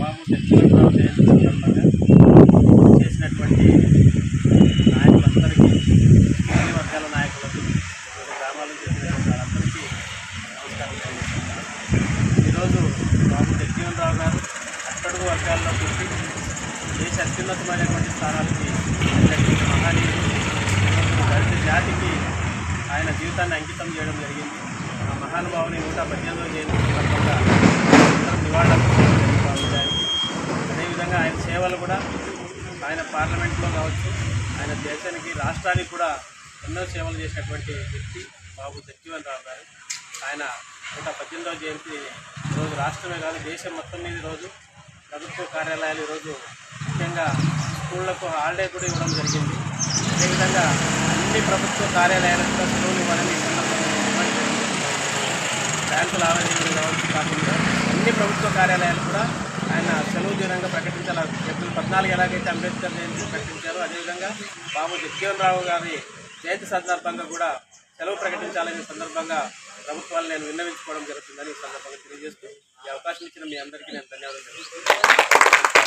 బాబు చచ్చిపోయిన జయంతి సందర్భంగా చేసినటువంటి నాయకులందరికీ అన్ని వర్గాల నాయకులకు వివిధ గ్రామాల నుంచి వారందరికీ నమస్కారం తెలియజేస్తున్నాను. ఈరోజు బాబు జగజీవన్ రావు గారు అట్టడుగు వర్గాల్లో పుట్టి దేశ అత్యున్నతమైనటువంటి స్థానాలకి వెళ్ళినటువంటి మహానీయుడు. దళిత జాతికి ఆయన జీవితాన్ని అంకితం చేయడం జరిగింది. ఆ మహానుభావుని నూట పద్దెనిమిదో జయంతి సందర్భంగా అందరం నివాళులర్పించడం బాగుంటాయి అదేవిధంగా ఆయన సేవలు కూడా ఆయన పార్లమెంట్లో కావచ్చు ఆయన దేశానికి రాష్ట్రానికి కూడా ఎన్నో సేవలు చేసినటువంటి వ్యక్తి బాబు జగ్జీవన్ రావు గారు. ఆయన నూట పద్దెనిమిదవ జయంతి ఈరోజు రాష్ట్రమే కాదు దేశం మొత్తం మీద ఈరోజు ప్రభుత్వ కార్యాలయాలు ఈరోజు ముఖ్యంగా స్కూళ్ళకు హాలిడే కూడా ఇవ్వడం జరిగింది. అదేవిధంగా అన్ని ప్రభుత్వ కార్యాలయాలకు కూడా సెలవులు ఇవ్వాలని బ్యాంకు లావాదేవీలు కావచ్చు కాకుండా అన్ని ప్రభుత్వ కార్యాలయాలు కూడా ఆయన సెలవు దినంగా ప్రకటించాలి ఏప్రిల్ పద్నాలుగు ఎలాగైతే అంబేద్కర్ జయంతి ప్రకటించారో అదేవిధంగా బాబు జగజీవన్ రావు గారి జయంతి సందర్భంగా కూడా సెలవు ప్రకటించాలనే సందర్భంగా ప్రభుత్వాలు నేను విన్నవించుకోవడం జరుగుతుందని ఈ సందర్భంగా తెలియజేస్తూ ఈ అవకాశం ఇచ్చిన మీ అందరికీ నేను ధన్యవాదాలు తెలుపుతున్నాను.